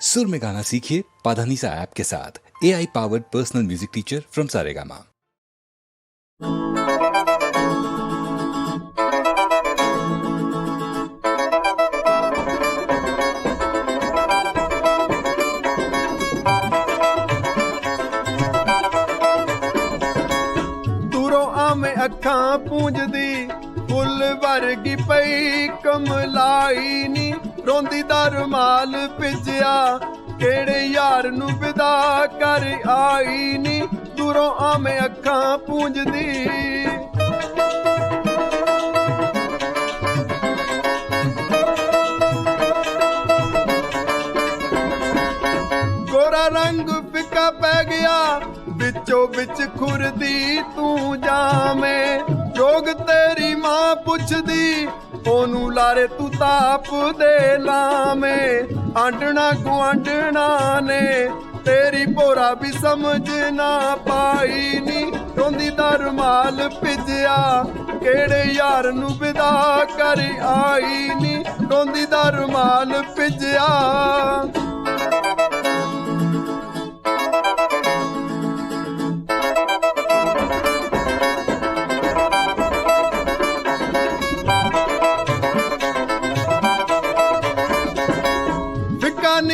सुर में गाना सीखिए पाधानीसा ऐप के साथ A I powered personal music teacher from Saregama ਦੂਰੋਂ ਆਵੇਂ ਅੱਖਾਂ ਪੂੰਝਦੀ ਫੁੱਲ ਵਰਗੀ ਪਈ ਕਮਲਾਈ ਨੀ ਰੋਂਦੀ ਦਾ ਰੁਮਾਲ ਭਿੱਜਿਆ, ਕਿਹੜੇ ਯਾਰ ਨੂੰ ਵਿਦਾ ਕਰ ਆਈ ਨੀ, ਦੂਰੋਂ ਆਵੇਂ ਅੱਖਾਂ ਪੂੰਝਦੀ। ਗੋਰਾ ਰੰਗ ਫਿੱਕਾ ਪੈ ਗਿਆ ਵਿੱਚੋਂ ਵਿੱਚ ਖੁਰਦੀ ਤੂੰ ਜਾਵੇਂ। ਜੋਗ ਤੇਰੀ ਮਾਂ ਪੁੱਛਦੀ, ਉਹਨੂੰ ਲਾਰੇ ਤੂੰ ਤਾਪ ਦੇ ਲਾਵੇਂ। ਆਂਡਣਾ ਗੁਆਂਢਣਾ ਨੇ, ਤੇਰੀ ਭੋਰਾ ਵੀ ਸਮਝ ਨਾ ਪਾਈ ਨੀ। ਰੋਂਦੀ ਦਾ ਰੁਮਾਲ ਭਿੱਜਿਆ, ਕਿਹੜੇ ਯਾਰ ਨੂੰ ਵਿਦਾ ਕਰ ਆਈ ਨੀ। ਰੋਂਦੀ ਦਾ ਰੁਮਾਲ ਭਿੱਜਿਆ।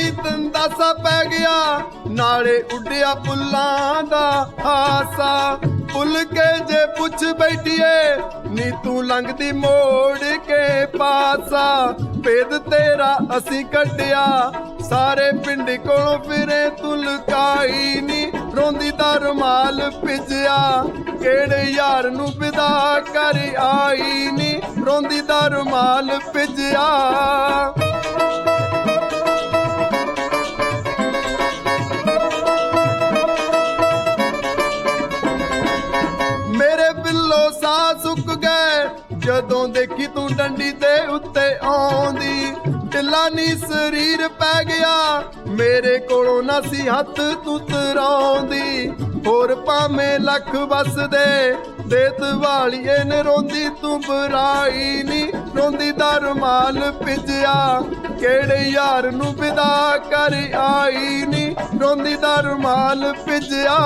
ਫਿੱਕਾ ਨੀ ਤੰਦਾਸਾ ਪੈ ਗਿਆ, ਨਾਲੇ ਉੱਡਿਆ ਫੁੱਲਾਂ ਦਾ ਹਾਸਾ। ਫੁੱਲ ਕੇ ਜੇ ਪੁੱਛ ਬੈਠੀਏ, ਨੀ ਤੂੰ ਲੰਘਦੀ ਮੋੜ ਕੇ ਪਾਸਾ। ਭੇਦ ਤੇਰਾ ਅਸੀਂ ਕੱਢਿਆ, ਸਾਰੇ ਪਿੰਡ ਕੋਲੋਂ ਫਿਰੇ ਤੂੰ ਲੁਕਾਈ ਨੀ। ਰੋਂਦੀ ਦਾ ਰੁਮਾਲ ਭਿੱਜਿਆ, ਕਿਹੜੇ ਯਾਰ ਨੂੰ ਵਿਦਾ ਕਰ ਆਈ ਨੀ। ਰੋਂਦੀ ਦਾ ਰੁਮਾਲ ਭਿੱਜਿਆ। ਮੇਰੇ ਸਾਹ ਸੁੱਕ ਗਏ। ਜਦੋਂ ਦੇਖੀ ਤੂੰ ਡੰਡੀ ਦੇ ਉੱਤੇ ਆਉਂਦੀ, ਢਿੱਲਾ ਨੀ ਸਰੀਰ ਪੈ ਗਿਆ। ਮੇਰੇ ਕੋਲੋਂ ਨਾ ਸੀ ਹੱਥ ਤੂੰ ਤਰਾਉਂਦੀ ਹੋਰ ਭਾਵੇਂ ਲੱਖ ਵਸਦੇ ਦੇਤ ਵਾਲੀਏ ਨੇ ਰੋਂਦੀ, ਤੂੰ ਬੁਰਾਈ ਨੀ ਰੋਂਦੀ ਦਾ ਰੁਮਾਲ ਭਿੱਜਿਆ। ਕਿਹੜੇ ਯਾਰ ਨੂੰ ਵਿਦਾ ਕਰ ਆਈ ਨੀ ਰੋਂਦੀ ਦਾ ਰੁਮਾਲ ਭਿੱਜਿਆ।